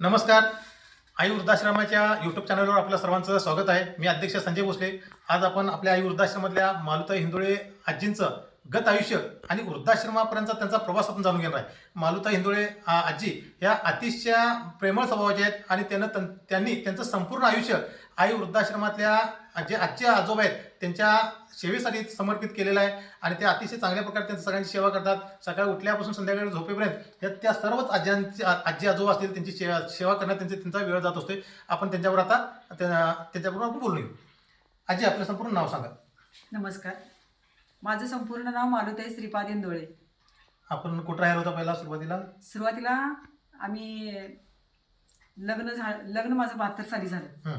नमस्कार. आई वृद्धाश्रमाच्या यूट्यूब चॅनलवर आपल्या सर्वांचं स्वागत आहे. मी अध्यक्ष संजय भोसले. आज आपण आपल्या आई वृद्धाश्रमातल्या मालुता हिंदोळे आजींचं गत आयुष्य आणि वृद्धाश्रमापर्यंत त्यांचा प्रवास आपण जाणून घेणार आहे. मालुता हिंदोळे आजी या अतिशय प्रेमळ स्वभावाच्या आहेत आणि त्यानं तन- त्यांनी त्यांचं संपूर्ण आयुष्य आई वृद्धाश्रमातल्या जे आजचे आजोबा आहेत त्यांच्या सेवेसाठी समर्पित केलेलं आहे. आणि ते अतिशय चांगल्या प्रकारे त्यांची सगळ्यांची सेवा करतात. सकाळी उठल्यापासून संध्याकाळी झोपेपर्यंत या त्या सर्वच आज्यांची आजी आजोबा असतील त्यांची सेवा सेवा करण्यात त्यांचे त्यांचा वेळ जात असतो आपण त्यांच्यावर आता त्या- त्यांच्याबरोबर आपण बोलून घेऊ आजी आपलं संपूर्ण नाव सांगा. नमस्कार. माझं संपूर्ण नाव मालुताई श्रीपाद इंदोळे आपण कुठं राहिला होता पहिला सुरुवातीला? सुरुवातीला आम्ही लग्न झा लग्न माझं बहात्तर साली झालं.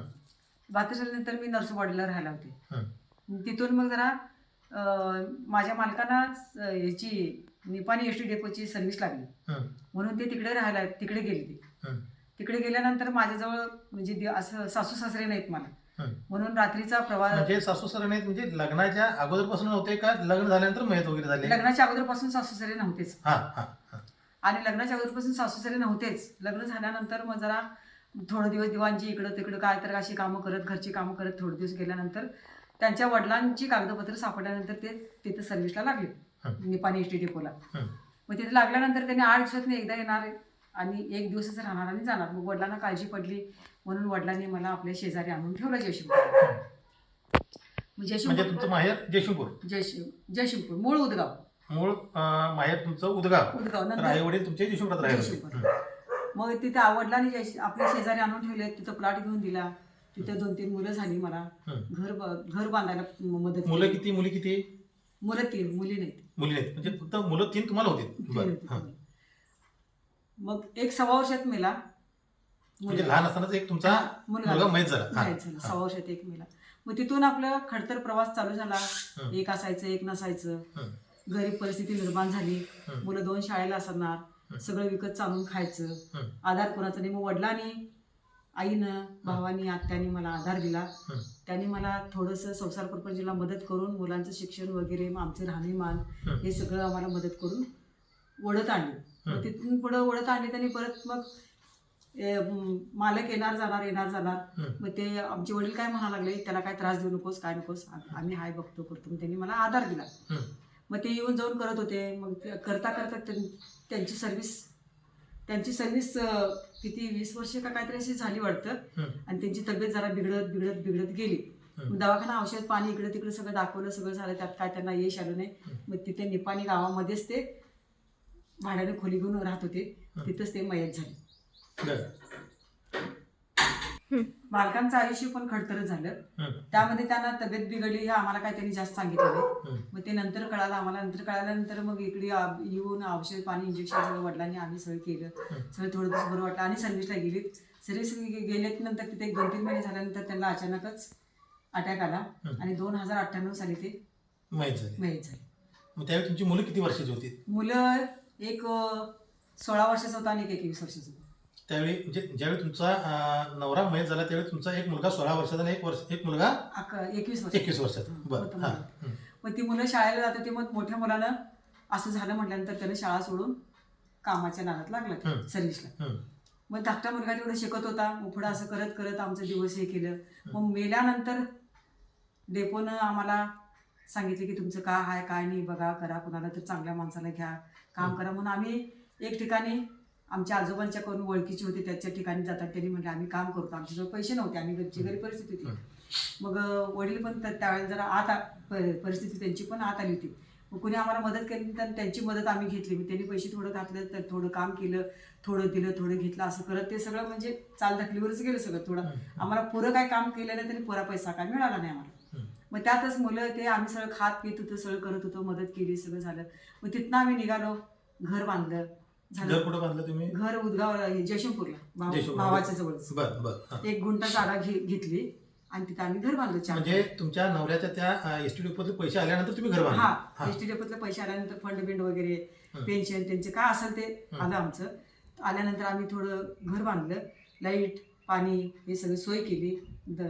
बहात्तर सालीनंतर मी नर्सवाडीला राहायला होते. तिथून मग जरा माझ्या मालकांना याची निपाणी एस टी डेपोची सर्व्हिस लागली. म्हणून ते तिकडे राहायला तिकडे गेले ते. तिकडे गेल्यानंतर माझ्याजवळ म्हणजे असं सासू सासरे नाहीत मला. म्हणून रात्रीचा प्रवास म्हणजे सासू सर नाहीत म्हणजे लग्नाच्या अगोदरपासून नव्हते का? लग्न झाल्यानंतर मयत वगैरे झाले? लग्नाच्या अगोदरपासून सासू सासरे नव्हतेच. आणि लग्नाच्या अगोदरपासून सासूसारे नव्हतेच. लग्न झाल्यानंतर मग जरा थोडे दिवस दिवाणची इकडं तिकडं काय तर अशी कामं करत घरची कामं करत थोडे दिवस गेल्यानंतर त्यांच्या वडिलांची कागदपत्र सापडल्यानंतर ते तिथं सर्व्हिसला लागले. निपाणी एस टी डेपोला मग तिथे लागल्यानंतर त्यांनी आठ दिवसात एकदा येणार आणि एक दिवसच राहणार आणि जाणार. मग वडिलांना काळजी पडली. म्हणून वडिलांनी मला आपल्या शेजारी आणून ठेवलं जयशिंगपूर हं. म्हणजे तुमचं माहेर जयशिंगपूर मूळ उदगाव. मूळ माहेर तुमचं उदगाव. उदगाव तर नंतर तुमचे. होते. मग तिथे आवडला आणि आपल्या शेजारी आणून ठेवले. तिथं प्लॉट घेऊन दिला. तिथे दोन तीन मुलं झाली मला. घर ब- घर बांधायला म- मदत मुलं केली. किती? मुली किती? मुलं तीन मुली नाहीत. मुली नाहीत. म्हणजे फक्त मुलं तीन तुम्हाला होते? तीन बरं. होती. हा. मग एक सव्वा वर्षात मेला म्हणजे लहान असतानाच एक तुमचा मुलगा मुलगा झाला. हा. माहीत झालं. सव्वा वर्षात एक मेला. मग तिथून आपलं खडतर प्रवास चालू झाला. हं. एक असायचं एक नसायचं. हं, गरीब परिस्थिती निर्माण झाली. हं. मुलं दोन शाळेला असणार. हं. सगळं विकत चालून खायचं. हं, आधार कोणाचा नाही. मग वडिलांनी आईनं भावानी आत्यानी मला आधार दिला त्यांनी मला थोडंसं संसार प्रपंचाला मदत करून मुलांचं शिक्षण वगैरे आमचे राहणीमान हं. सगळं आम्हाला मदत करून ओढत आणली. मग तिथून पुढं ओढत आणली त्यांनी परत मग ए, मालक येणार जाणार येणार जाणार. मग ते आमचे वडील काय म्हणायला लागले त्याला काय त्रास देऊ नकोस काय नकोस आम्ही हाय बघतो करतो मग त्यांनी मला आधार दिला. मग ते येऊन जाऊन करत होते मग करता करता त्यां- त्यांची सर्व्हिस त्यांची सर्व्हिस किती वीस वर्ष का काहीतरी अशी झाली वाटतं. आणि त्यांची तब्येत जरा बिघडत बिघडत बिघडत गेली. दवाखाना औषध पाणी इकडे तिकडे सगळं दाखवलं सगळं झालं. त्यात काय त्यांना यश आलं नाही. मग तिथे निपाणी गावामध्येच ते भाड्याने खोली घेऊन राहत होते. तिथंच ते मयत झाले. बालकांचं आयुष्य पण खडतरच झालं. हं, त्यामध्ये त्यांना तब्येत बिघडली हे आम्हाला काय त्यांनी जास्त सांगितलं नाही हं, मग ते नंतर कळालं आम्हाला. नंतर कळाल्यानंतर मग इकडे येऊन औषध पाणी इंजेक्शन सगळं वडिलांनी आम्ही सगळं केलं. सगळं थोडं दिवस बरं वाटलं. आणि सर्व्हिसला गेली सर्व्हिस गेल्याच्यानंतर तिथे एक दोन तीन महिने झाल्यानंतर त्यांना अचानकच अटॅक आला. हं. आणि दोन हजार अठ्ठ्याण्णव साली ते मयत झाले. मग त्यावेळी तुमची मुलं किती वर्षाची होती? मुलं एक सोळा वर्षाचा होता आणि एक एकवीस वर्षाचा होता. त्यावेळी म्हणजे ज्यावेळी तुमचा अं, नवरा मयत झाला त्यावेळी तुमचा एक मुलगा सोळा वर्षाचा आणि एक वर्ष एक मुलगा एकवीस वर्ष एकवीस वर्षाचा. हं, बरं होतं हा. हं, मग ती मुलं शाळेला जात होती मग मोठ्या मुलानं असं झालं म्हटल्यानंतर त्यानं शाळा सोडून कामाच्या नादात लागला. सर्व्हिसला हं, मग धाकटा मुलगा तेवढं शिकत होता मग पुढं असं करत करत आमचं दिवस हे केलं. मग मेल्यानंतर डेपोनं आम्हाला सांगितलं की तुमचं काय आहे काय नाही बघा करा कुणाला तर चांगल्या माणसाला घ्या काम करा. म्हणून आम्ही एक ठिकाणी आमच्या आजोबांच्या कोण ओळखीची होती त्याच्या ठिकाणी जातात त्यांनी म्हटलं आम्ही काम करतो आमच्याजवळ पैसे नव्हते आम्ही घरची गरीब परिस्थिती होती. मग वडील पण त्या- त्यावेळेला जरा आत परिस्थिती त्यांची पण आत आली होती. मग कुणी आम्हाला मदत केली तर त्यांची मदत आम्ही घेतली. मग त्यांनी पैसे थोडं घातलं तर थोडं काम केलं थोडं दिलं थोडं घेतलं असं करत ते सगळं म्हणजे चाल ढकलीवरच गेलं सगळं थोडं. आम्हाला पुरं काय काम केलं नाही तरी पुरा पैसा काय मिळाला नाही आम्हाला. मग त्यातच मुलं ते आम्ही सगळं खात पित होतो सगळं करत होतो मदत केली सगळं झालं. मग तिथनं आम्ही निघालो घर बांधलं. घर झालं कुठं बांधलं तुम्ही? घर उदगाव जयशंपूरला भाव- जयशंपूरला. भावाच्या जवळच. बर बर. हा. एक गुंठा जागा घे- घेतली आणि तिथं आम्ही घर बांधलं चार म्हणजे तुमच्या नवऱ्याच्या त्या एस टी डिपोतले पैसे आल्यानंतर तुम्ही घर बांधलं. हा. हा. एस टी डेपोतले पैसे आल्यानंतर फंड बिंड वगैरे हं. पेन्शन त्यांचे काय असेल ते हं. आलं आमचं. आल्यानंतर आम्ही थोडं घर बांधलं. लाइट पाणी हे सगळी सोय केली. द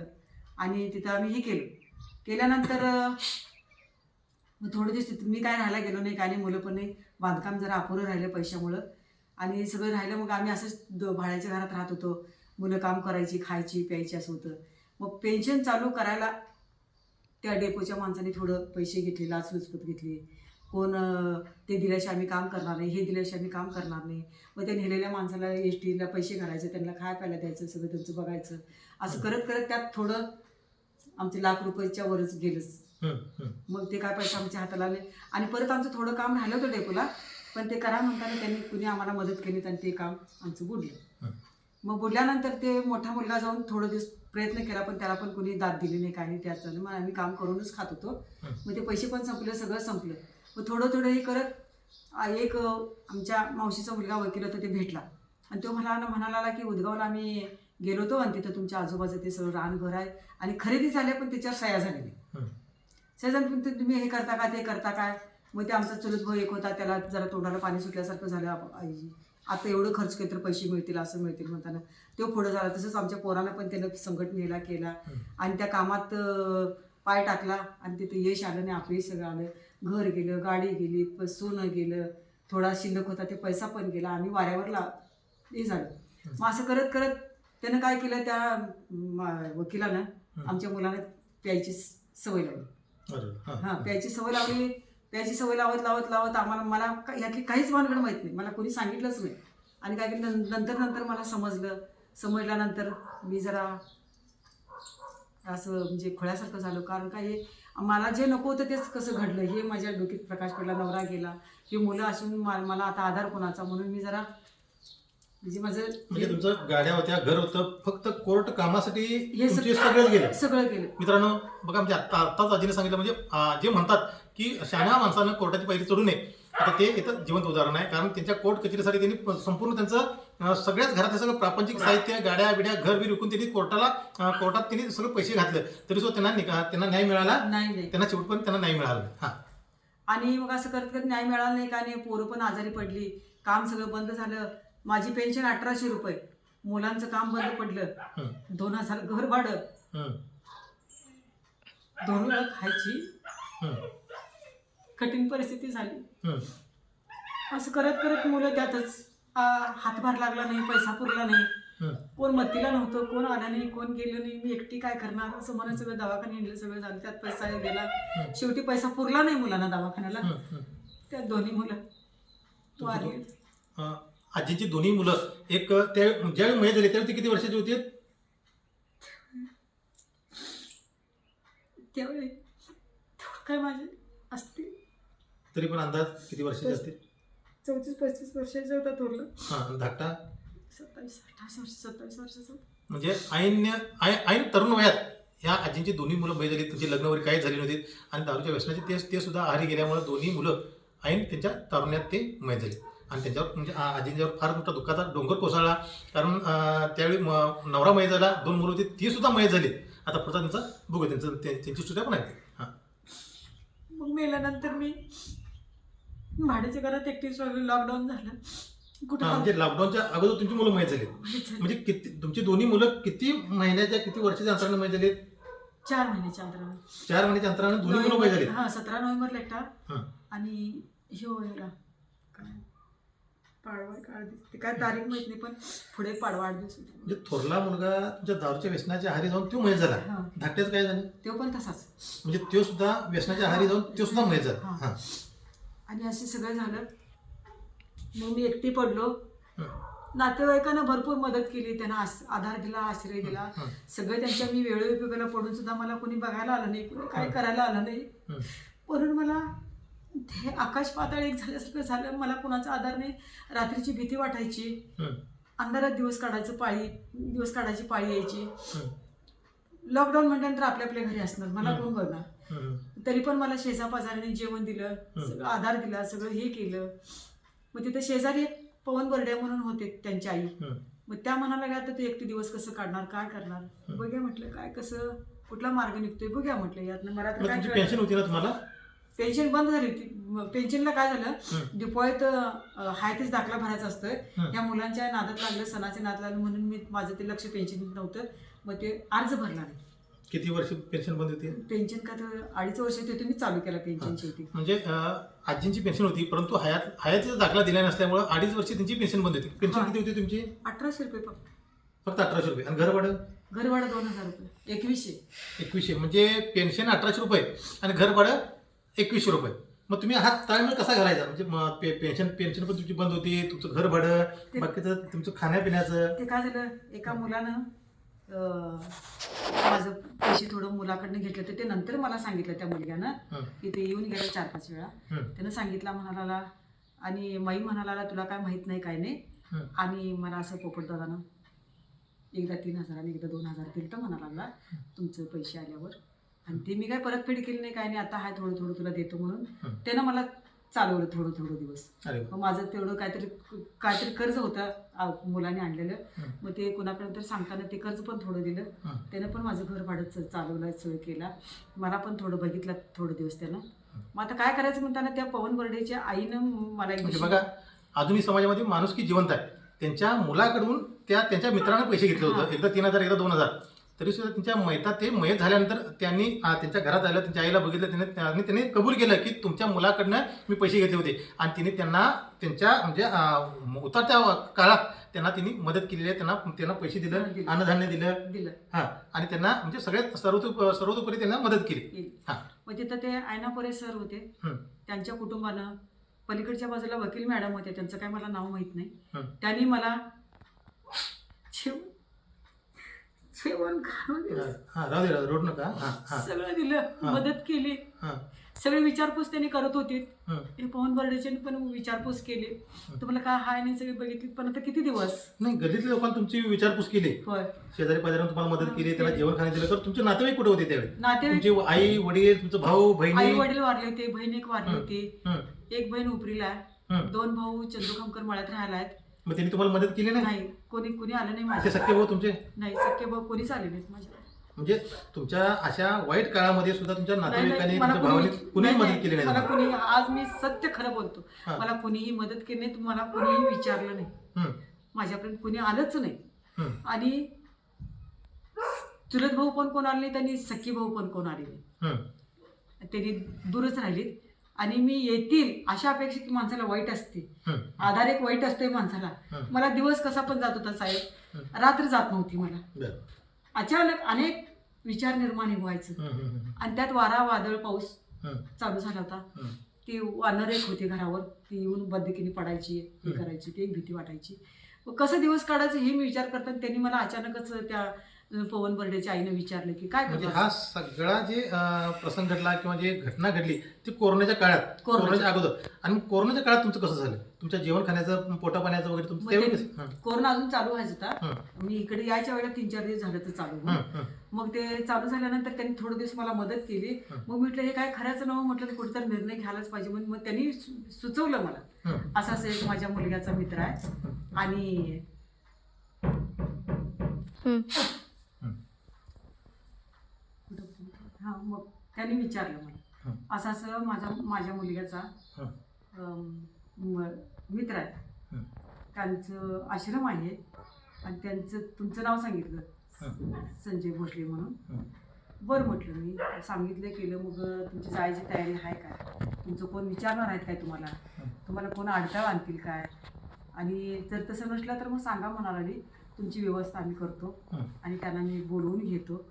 आणि तिथं आम्ही हे केलं. केल्यानंतर अं, मग थोडे दिवस तिथं मी काय राहायला गेलो नाही काय नाही मुलं पण नाही. बांधकाम जरा अपुरं राहिलं पैशामुळं. आणि सगळं राहिलं मग आम्ही असंच द- भाड्याच्या घरात राहत होतो. मुलं काम करायची खायची प्यायची असं होतं. मग पेन्शन चालू करायला त्या डेपोच्या माणसाने थोडं पैसे घेतले लाचलुचपत घेतली. कोण ते दिल्याशिवाय आम्ही काम करणार नाही हे दिल्याशिवाय आम्ही काम करणार नाही. मग त्या नेलेल्या माणसाला एस टीला पैसे घालायचे त्यांना खाय प्यायला द्यायचं सगळं त्यांचं बघायचं. असं करत करत त्यात थोडं आमचे लाख रुपयाच्या वरच गेलंच. मग ते काय पैसे आमच्या हाताला आले. आणि परत आमचं थोडं काम राहिलं होतं डेपोला पण ते करा म्हणताना त्यांनी कुणी आम्हाला मदत केली आणि ते काम आमचं बुडलं. मग बुडल्यानंतर ते मोठा मुलगा जाऊन थोडं दिवस प्रयत्न केला पण त्याला पण कुणी दाद दिली नाही काय नाही त्याच मग आम्ही काम करूनच खात होतो. मग ते पैसे पण संपले सगळं संपलं. मग थोडं थोडं हे करत एक आमच्या मावशीचा मुलगा वकील होता ते भेटला. आणि तो मला म्हणाला की उदगावला आम्ही गेलो होतो आणि तिथं तुमच्या आजूबाजू ते सगळं रानघर आहे. आणि खरेदी झाली पण त्याच्यावर सह्या झाल्या झाल्या पण ते तुम्ही हे करता का ते करता काय? मग ते आमचा चुलत भाऊ एक होता त्याला जरा तोंडाला पाणी सुटल्यासारखं झालं. आप- आई आता एवढं खर्च केलं तर पैसे मिळतील असं मिळतील म्हणताना. तो पुढं झाला. तसंच आमच्या पोरानं पण त्यानं संघटनेला केला. आणि त्या कामात पाय टाकला. आणि तिथं यश आलं नाही आपलंही सगळं आलं. घर गेलं गाडी गेली सोनं गेलं थोडा शिल्लक होता ते पैसा पण गेला. आम्ही वाऱ्यावर ला हे झालं. मग असं करत करत त्यानं काय केलं त्या वकिलानं आमच्या मुलानं प्यायची सवय लावली. अरे, हा. प्यायची सवय लावली प्यायची सवय लावत लावत लावत आम्हाला मला यातली काहीच भानगड माहीत नाही. मला कोणी सांगितलंच नाही. आणि काय केलं नंतर नंतर मला समजलं. समजल्यानंतर मी जरा असं म्हणजे खोळ्यासारखं झालं. कारण काय हे मला जे नको होतं तेच कसं घडलं. हे माझ्या डोक्यात प्रकाश पडला नवरा गेला. हे मुलं असून मला आता आधार कोणाचा? म्हणून मी जरा म्हणजे माझं म्हणजे तुमचं गाड्या होत्या घर होतं फक्त कोर्ट कामासाठी हे तुमचे सगळं- सगळेच गेले सगळं केलं. मित्रांनो बघा म्हणजे आता आत्ताच आजीने सांगितलं म्हणजे आ, जे म्हणतात की शहाण्या माणसानं कोर्टाची पायरी चढू नये. आता ते इथं जिवंत उदाहरण आहे कारण त्यांच्या कोर्ट कचेरीसाठी त्यांनी प- संपूर्ण त्यांचं अ, सगळ्याच घरातलं सगळं प्रापंचिक साहित्य गाड्या बिड्या घर बीर विकून त्यांनी कोर्टाला अ, कोर्टात त्यांनी सगळं पैसे घातले. तरी सुद्धा त्यांना निका- त्यांना न्याय मिळाला. नाही नाही. त्यांना शेवटपर्यंत त्यांना न्याय मिळाला हा. आणि मग असं करत करत न्याय मिळाला नाही का? नाही पोरं पण आजारी पडली. काम सगळं बंद झालं. माझी पेन्शन अठराशे रुपये मुलांचं काम बंद पडलं दोन हजार घर भाडं दोन वेळा खायची कठीण परिस्थिती झाली. असं करत करत मुलं त्यातच हातभार लागला नाही पैसा पुरला नाही. कोण मत्तीला नव्हतं कोण आलं नाही कोण गेलं नाही मी एकटी काय करणार असं म्हणत सगळं दवाखाने सगळं झालं त्यात पैसा गेला. शेवटी पैसा पुरला नाही मुलांना दवाखान्याला. त्यात दोन्ही मुलं वारली अ, आजीची दोन्ही मुलं एक त्या ज्यावेळी मय झाली त्यावेळी ती किती वर्षाची होती? त्यावेळी काय माझे असतील तरी पण अंदाज किती वर्षाची असते? चौतीस पस्तीस वर्षाचा होता थोरलं. हा धाकटा? सत्तावीस अठ्ठावीस वर्ष सत्तावीस वर्षाचा होता. म्हणजे ऐन ऐन तरुण वयात ह्या आजींची दोन्ही मुलं बळी झाली त्यांची लग्न वगैरे काही झाली नव्हती. आणि दारूच्या व्यसनाचे ते ते सुद्धा आहारी गेल्यामुळे दोन्ही मुलं ऐन त्यांच्या तारुण्यात ते मय झाले. आणि त्यांच्यावर म्हणजे आजींच्यावर फार मोठा दुःखाचा डोंगर कोसळला. कारण त्यावेळी नवरा मय झाला दोन मुलं होती ती सुद्धा मय झाली. आता पुढचा त्यांचा बघू त्यांचं त्यांची सुद्धा पण आहे हां. मग मेल्यानंतर मी भाड्याच्या घरात एकटीच लॉकडाऊन झालं. कुठं हां म्हणजे लॉकडाऊनच्या अगोदर तुमची मुलं माहीत झालं. म्हणजे किती तुमची दोन्ही मुलं किती महिन्याच्या किती वर्षाच्या अंतराने मय झाली? चार महिन्याच्या अंतराने चार महिन्याच्या अंतराने दोन्ही मुलं मय झाली. हा सतरा नोव्हेंबरला एकटा. हां. आणि काय पाडवा काय तारीख माहीत नाही पण पुढे पाडवा म्हणजे थोरला मुलगा तुमच्या दारूच्या व्यसनाच्या आहारी जाऊन तो मय झाला. हा. धाकट्याचं काय झालं? तो पण तसाच. म्हणजे तो सुद्धा व्यसनाच्या आहारी जाऊन तो सुद्धा मय झाला. हा. हां. आणि असे सगळं झालं. मग मी एकटी पडलो. नातेवाईकांना भरपूर मदत केली. त्यांना आस- आधार दिला आश्रय दिला. सगळं त्यांच्या मी वेळोपयोगाला पडून सुद्धा मला कोणी बघायला आलं नाही. कोणी काय करायला आलं नाही. म्हणून मला हे आकाश पाताळ एक झाल्यासारखं झालं मला कुणाचा आधार नाही रात्रीची भीती वाटायची हं. अंधारात दिवस काढायचं पाळी दिवस काढायची पाळी यायची. लॉकडाऊन म्हटल्यानंतर आपल्या आपल्या घरी असणार मला. कोण बघणार. तरी पण मला शेजापाजाराने जेवण दिलं. सगळं आधार दिला सगळं हे केलं मग तिथं शेजारी एक पवन बर्ड्या म्हणून होते त्यांची आई. मग त्या म्हणायला लागल्या आता तू एकटे दिवस कसं काढणार काय करणार. बघूया म्हटलं काय कसं कुठला मार्ग निघतोय बघूया म्हटलं यातनं मला. पेन्शन होती ना तुम्हाला पेन्शन बंद झाली होती. पेन्शनला काय झालं. डिपॉळीत हाय तेच दाखला भरायचा असतोय. या मुलांच्या नादात लागलं सणाचे नाद लागलं म्हणून मी माझं ते लक्ष पेन्शन नव्हतं. मग ते अर्ज भरला नाही किती वर्ष पेन्शन बंद होती? पेन्शन का तर अडीच वर्ष ते तुम्ही चालू केला पेन्शनची होती. म्हणजे आजींची पेन्शन होती परंतु हयात हयातीचा दाखला दिला नसल्यामुळे अडीच वर्ष त्यांची पेन्शन बंद होती. पेन्शन. किती होती तुमची? अठराशे रुपये फक्त. फक्त अठराशे रुपये. आणि घर भाडं घरभाडं दोन हजार रुपये. एकवीसशे. एकवीसशे. म्हणजे पेन्शन अठराशे रुपये आणि घर भाडं एकवीसशे रुपये. मग तुम्ही हा ताळमेळ कसा घालायचा? म्हणजे मग पे- पेन्शन पेन्शन पण तुमची बंद होती तुमचं घर भाडं बाकीचं तुमचं खाण्यापिण्याचं. ते काय झालं? एका मुलानं अं, माझं पैसे थोडं मुलाकडनं घेतलं तर ते नंतर मला सांगितलं त्या मुलग्यानं हं, की ते येऊन गेलं चार पाच वेळा. हं, त्यानं सांगितलं म्हणाला आणि माई म्हणाला तुला काय माहीत नाही काय नाही. हं. आणि मला असं पोपट दादानं एकदा तीन हजार आणि एकदा दोन हजार दिलं तर म्हणाला तुमचं पैसे आल्यावर. आणि ते मी काय परतफेड केली नाही काय नाही आता हाय थोडं थोडं तुला देतो म्हणून. त्यानं मला चालवलं थोडं थोडं दिवस अरे वा. मग माझं तेवढं काहीतरी काहीतरी कर्ज होतं आ- मुलाने आणलेलं हं. मग ते कुणाकडे तर सांगताना ते कर्ज पण थोडं दिलं हं. त्यानं पण माझं घर भाडं च- चालवलं सोय केला मला पण थोडं बघितलं थोडं दिवस त्यानं मग आता काय करायचं म्हणताना त्या पवन बर्डेच्या आईनं मला एक म्हणजे दिवशी- बघा आधुनिक समाजामध्ये माणूस की जिवंत आहे त्यांच्या मुलाकडून त्या त्यांच्या मित्रानं पैसे घेतले होते. एकदा तीन हजार एकदा दोन हजार तरी सुद्धा त्यांच्या मैतात ते मयत झाल्यानंतर त्यांनी आ, त्यांच्या घरात आलं त्यांच्या आईला बघितलं त्याने त्यांनी त्यांनी कबूल केलं की तुमच्या मुलाकडनं मी पैसे घेतले होते आणि तिने त्यांना त्यांच्या म्हणजे उतरत्या काळात त्यांना तिने मदत केलेली आहे त्यांना त्यांना पैसे दिलं. अन्नधान्य दिलं दिलं हा आणि त्यांना म्हणजे सगळ्यात सर्वतो सर्वतोपरी त्यांना मदत केली. हा. मग तिथं ते आयनापुरे सर होते. त्यांच्या कुटुंबानं पलीकडच्या बाजूला वकील मॅडम होते त्यांचं काय मला नाव माहीत नाही. त्यांनी मला जेवण खाणं दिलं. हा दे, रोड नका. हा हा. सगळं दिलं. मदत केली. हा. सगळे विचारपूस त्यांनी करत होते. हं. हे पवन बर्डेचे पण विचारपूस केली. तुम्हाला काय हाय नाही सगळी बघितली पण आता किती दिवस? नाही गल्लीतल्या लोकांनी तुमची विचारपूस केली. होय. शेजारी पाजाऱ्यांनी तुम्हाला मदत केली त्यांना केली. जेवण खाणे दिलं. तर तुमचे नातेवाईक कुठे होते त्यावेळी? नातेवाईक तुमचे आई वडील तुमचं भाऊ आई बहिणी वडील वारले होते बहीण एक वारली हं. होती. हं, एक बहीण उपरीला. आहे हं. दोन भाऊ चंद्रखामकर मळ्यात राहायला आहेत मग त्यांनी तुम्हाला मदत केली नाही? नाही. कोणी कोणी आलं नाही ते माझ्या सख्खे भाऊ तुमचे? नाही सख्खे भाऊ कोणीच आले नाहीत माझ्या. म्हणजे तुमच्या अशा वाईट काळामध्ये सुद्धा तुमच्या नाही, नातेवाईकांनी नाही, मला तुमच्या भावाने कोणी- कुणीही नाही, मदत केली नाही मला तुम्हाला. कोणी आज मी सत्य खरं बोलतो. हा. मला कोणीही मदत केली नाही मला कोणीही विचारलं नाही. हं, माझ्यापर्यंत कोणी आलंच नाही. आणि चुलत भाऊ पण कोण आले नाहीत आणि सख्खी भाऊ पण कोण आले नाही. त्यांनी दूरच राहिलीत. आणि मी येतील अशा अपेक्षा की माणसाला वाईट असते. आधार एक वाईट असतोय माणसाला. मला दिवस कसा पण जात होता साहेब. रात्र जात नव्हती मला. अचानक अनेक विचार निर्माण व्हायचं. आणि त्यात वारा वादळ पाऊस चालू झाला होता. ती वानर एक होती घरावर. ती येऊन बंदकीने पडायची हे. करायची ती एक भीती वाटायची. कसं दिवस काढायचं हे मी विचार करताना त्यांनी मला अचानकच त्या पवन बर्डेच्या आईनं विचारलं की काय म्हणजे करतो? हा सगळा जे अं, प्रसंग घडला किंवा जे घटना घडली ती कोरोनाच्या काळात कोरोनाच्या- कोरोनाच्या अगोदर. आणि कोरोनाच्या काळात तुमचं कसं झालं? तुमच्या जेवण खाण्याचं पोटा पाण्याचं वगैरे तुमचं मग कसं? हं, कोरोना अजून चालू व्हायचा होता हं, मी इकडे यायच्या वेळेला तीन चार दिवस झालं तर चालू. हं, हं. मग ते चालू झाल्यानंतर त्यांनी थोडे दिवस मला मदत केली. हं. मग म्हटलं हे काय खऱ्याचं नाव म्हटलं तर कुठेतरी निर्णय घ्यायलाच पाहिजे. म्हणून मग त्यांनी सु- सुचवलं मला. हं. असा असं एक माझ्या मुलग्याचा मित्र आहे. आणि हं. मग त्यांनी विचारलं मला. असं असं माझा माझ्या मुलग्याचा मित्र आहे. त्यांचं आश्रम आहे. आणि त्यांचं तुमचं नाव सांगितलं. संजय भोसले म्हणून. बरं म्हटलं मी. सांगितलं केलं. मग तुमची जायची तयारी आहे काय? तुमचं कोण विचारणार आहेत काय तुम्हाला? तुम्हाला कोण अडथळा आणतील काय? आणि जर तसं नसलं तर मग सांगा म्हणाला. तुमची व्यवस्था आम्ही करतो. आणि त्यांना मी बोलवून घेतो.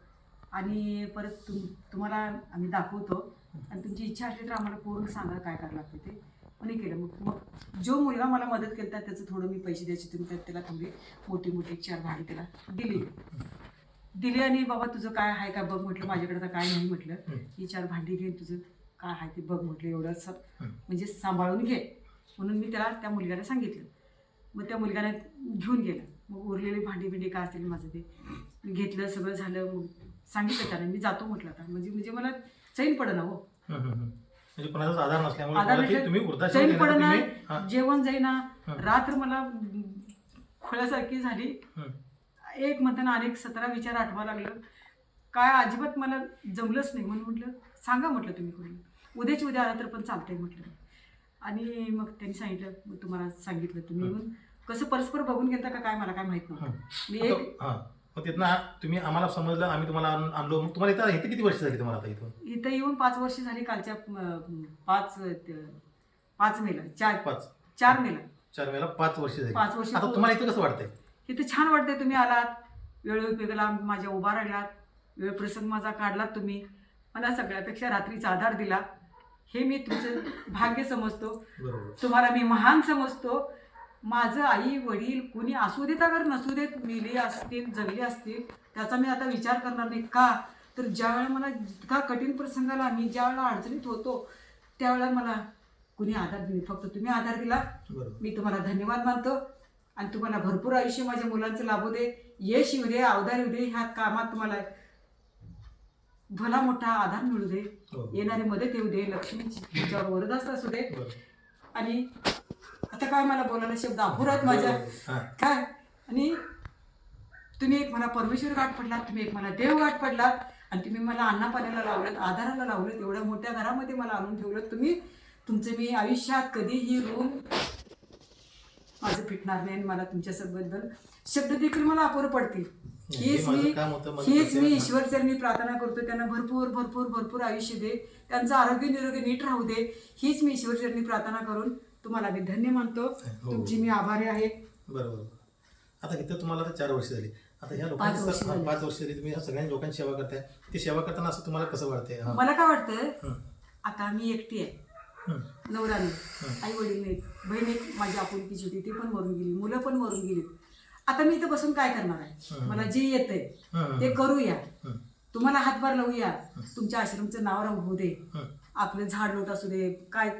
आणि परत तुम तुम्हाला आम्ही दाखवतो. आणि तुमची इच्छा असली तर आम्हाला पूर्ण सांगा काय करायला लागतं ते. पण केलं. मग मग जो मुलगा मला मदत केला त्याचं थोडं मी पैसे द्यायचे तुम्ही त्यात त्याला थोडी मोठी मोठी चार भाडी त्याला दिली. दिली आणि बाबा तुझं काय आहे का बघ म्हटलं. माझ्याकडे तर काय नाही म्हटलं. ही चार भांडी घेऊन तुझं काय आहे ते बघ म्हटलं. एवढं हं. म्हणजे सांभाळून घे. म्हणून मी त्याला त्या मुलग्याला सांगितलं. मग त्या मुलग्याने घेऊन गेलं. मग उरलेली भांडी बिंडी काय असतील माझं ते. घेतलं सगळं झालं. मग सांगितलं त्याला मी जातो म्हटलं आता म्हणजे म्हणजे मला चैन पडना हो. म्हणजे कोणाचाच आधार नसल्यामुळे आधार तुम्हाला ते नसल्या- तुम्ही वृद्धाश्रम चैन पडना तुम्ही- हा, जेवण जाईना हं. रात्र मला खोळ्यासारखी झाली हं. एक म्हणताना अनेक सतरा विचार आठवा लागलं काय अजिबात मला जमलंच नाही म्हणून म्हटलं सांगा म्हटलं तुम्ही करून उद्याची उद्या आला तर पण चालतंय म्हटलं आणि मग त्यांनी सांगितलं मग तुम्हाला सांगितलं तुम्ही. येऊन कसं परस्पर बघून घेता का काय मला काय माहीत. नव्हतं मी एक आता- हा. मग तिथनं तुम्ही आम्हाला समजलं आम्ही तुम्हाला आण- आणलो. मग तुम्हाला इथं इथे किती वर्ष झाली तुम्हाला आता इथून? इथं येऊन पाच वर्ष झाली कालच्या अं, पाच पाच मेला चार पाच. चार मेला. चार वेळेला पाच वर्ष झाली. पाच वर्ष आता तुम्हाला इथं कसं वाटतंय? इथं छान वाटतंय तुम्ही आलात. वेळोवेळेला माझ्या उभा राहिलात. वेळ प्रसंग माझा काढलात तुम्ही. मला सगळ्यापेक्षा रात्रीचा आधार दिला. हे मी तुमचं भाग्य समजतो. बरोबर. तुम्हाला मी महान समजतो. माझं आई वडील कुणी असू देत अगर नसू देत मेले असतील जगले असतील त्याचा मी आता विचार करणार नाही. का? तर ज्या वेळेला मला इतका कठीण प्रसंगाला मी ज्या वेळेला अडचणीत होतो त्यावेळेला मला कुणी आधार दिली फक्त तुम्ही आधार दिला. मी तुम्हाला धन्यवाद मानतो. आणि तुम्हाला भरपूर आयुष्य माझ्या मुलांचं लाभू दे. यश येऊ दे अवधार येऊ दे. ह्या कामात तुम्हाला भला मोठा आधार मिळू दे. हो. येणारी मदत येऊ दे. लक्ष्मीची तुमच्यावर वरदास्त असू दे. आणि आता काय मला बोलायला शब्द अपुर आहेत माझ्या. काय? आणि तुम्ही एक मला परमेश्वर गाठ पडलात तुम्ही एक मला देव गाठ पडलात आणि तुम्ही मला अन्ना पाण्याला लावलं आधाराला लावलं एवढ्या मोठ्या घरामध्ये मला आणून ठेवलं. तुम्ही तुमचं मी आयुष्यात कधीही ऋण माझं फिटणार नाही आणि मला तुमच्याबद्दल शब्द देखील मला अपुर पडतील. हीच मी हीच मी ईश्वर चरणी प्रार्थना करतो त्यांना भरपूर भरपूर भरपूर आयुष्य दे त्यांचं आरोग्य निरोगी नीट राहू दे हीच मी ईश्वर चरणी प्रार्थना करून तुम्हाला मी धन्य मानतो हो. तुमची मी आभारी आहे बरोबर आता इथं तुम्हाला आता चार वर्ष झाली आता ह्या पाच लोकांची वर्ष सर- झाली. पाच वर्ष झाली तुम्ही ह्या सगळ्या लोकांची सेवा करताय ती सेवा करताना असं तुम्हाला कसं वाटतंय हा. मला काय वाटतं हं. आता मी एकटी आहे हं. नवरा नाही आई वडील नाहीत बहीण एक माझी आपुलकीची होती ती पण मरून गेली मुलं पण मरून गेली आता मी इथं बसून काय करणार आहे हं. मला जे येतंय हं. ते करूया हं. तुम्हाला हातभार लावूया तुमच्या आश्रमचं नाव राहू दे हं. आपलं झाड लोट असू दे काय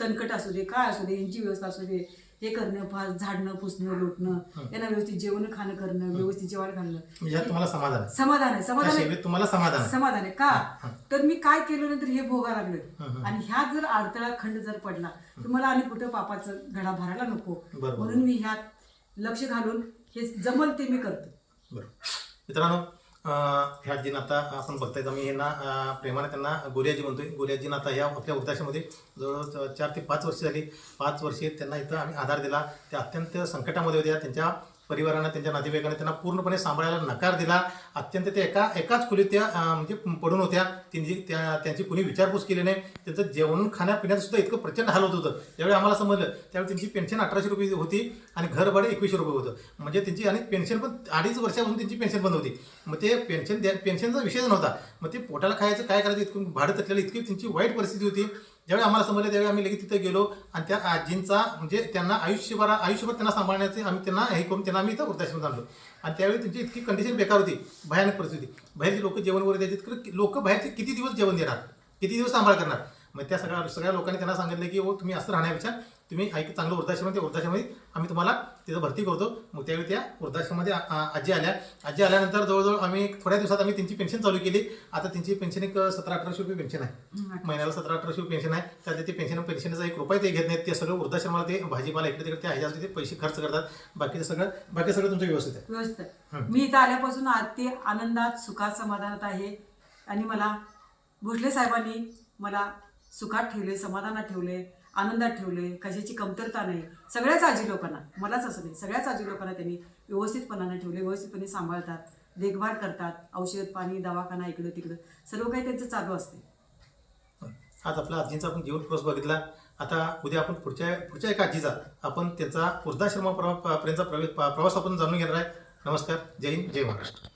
तणकट असू दे काय असू दे यांची व्यवस्था असू दे हे करणं फा- झाडणं पुसणं लोटणं यांना व्यवस्थित जेवण खाणं करणं व्यवस्थित जेवण तुम्हाला समाधान आहे. समाधान आहे समाधान तुम्हाला समाधान आहे. समाधान आहे. का? तर मी काय केलं नंतर हे भोगा लागलं. आणि ह्यात जर अडथळा खंड जर पडला तर मला आणि कुठं पापाचं घडा भरायला नको. म्हणून मी ह्यात लक्ष घालून हे जमल ते मी करतो. मित्रांनो ह्या आजीनं आता आपण बघतायत आम्ही यांना प्रेमाने त्यांना गोरियाजी म्हणतोय. गोरियाजीनं आता ह्या आपल्या वृद्धाशामध्ये जवळजवळ चार ते पाच वर्ष झाली. पाच वर्षे त्यांना इथं आम्ही आधार दिला. त्या अत्यंत संकटामध्ये होत्या. त्यांच्या परिवारानं त्यांच्या नातेवाईकांना त्यांना पूर्णपणे सांभाळायला नकार दिला. अत्यंत ते एका एकाच खोलीत त्या म्हणजे पडून होत्या. त्यांची त्या त्यांची कुणी विचारपूस केली नाही. त्यांचं जेवण खाण्यापिण्याचं सुद्धा इतकं प्रचंड हाल होत होतं. त्यावेळी आम्हाला समजलं. त्यावेळी त्यांची पेन्शन अठराशे रुपये होती आणि घर भाडे एकवीसशे रुपये होतं. म्हणजे त्यांची आणि पेन्शन पण अडीच वर्षापासून त्यांची पेन्शन बंद होती. मग ते पेन्शन द्या पेन्शनचा विषयच नव्हता. मग ते पोटाला खायचं काय करायचं इतकं भाडं तटलेलं इतकी त्यांची वाईट परिस्थिती होती. ज्यावेळी आम्हाला समजलं त्यावेळी आम्ही लगेच तिथे गेलो आणि त्या आजींचा म्हणजे त्यांना आयुष्यभर आयुष्यभर त्यांना सांभाळण्याचे आम्ही त्यांना हे करून त्यांना आम्ही इथं वृद्धाश्रम आणलो. आणि त्यावेळी त्यांची इतकी कंडिशन बेकार होती भयानक परिस्थिती बाहेरचे लोक जेवण वगैरे द्यायचे लोक बाहेरचे किती दिवस जेवण देणार? किती दिवस सांभाळ करणार? मग त्या सगळ्या सगळ्या लोकांनी त्यांना सांगितलं की हो तुम्ही असं राहण्यापेक्षा तुम्ही ऐक चांगलं वृद्धाश्रम आहे, त्या वृद्धाश्रमामध्ये आम्ही तुम्हाला तिथं भरती करतो. मग त्यावेळी त्या वृद्धाश्रमामध्ये आजी आल्या. आजी आल्यानंतर जवळजवळ आम्ही थोड्या दिवसात आम्ही त्यांची पेन्शन चालू केली. आता त्यांची पेन्शन एक सतरा अठराशे रुपये पेन्शन आहे. महिन्याला सतरा अठराशे रुपये पेन्शन आहे. त्यात ते पेन्शन पेन्शनचा एक रुपया ते घेत नाहीत. ते सगळं वृद्धाश्रमाला ते भाजीपाला इकडे तिकडे त्या ह्याच्यात ते पैसे खर्च करतात. बाकीचं सगळं बाकी सगळं तुमचं व्यवस्थित आहे. व्यवस्थित मी इथं आल्यापासून अति आनंदात सुखात समाधानात आहे. आणि मला भोसले साहेबांनी मला सुखात ठेवले समाधानात ठेवले. आनंदात ठेवले कशाची कमतरता नाही. सगळ्याच आजी लोकांना मलाच असं नाही सगळ्याच आजी लोकांना त्यांनी व्यवस्थितपणाने ठेवले व्यवस्थितपणे सांभाळतात देखभाल करतात औषध पाणी दवाखाना इकडं तिकडं सर्व काही त्यांचं चालू असते. आज आपला आजींचा आपण जीवन प्रवास बघितला. आता उद्या आपण पुढच्या पुढच्या एका आजीचा आपण त्यांचा वृद्धाश्रमापर्यंतचा प्रवेश प्रवास आपण जाणून घेणार आहे. नमस्कार जय हिंद जय महाराष्ट्र.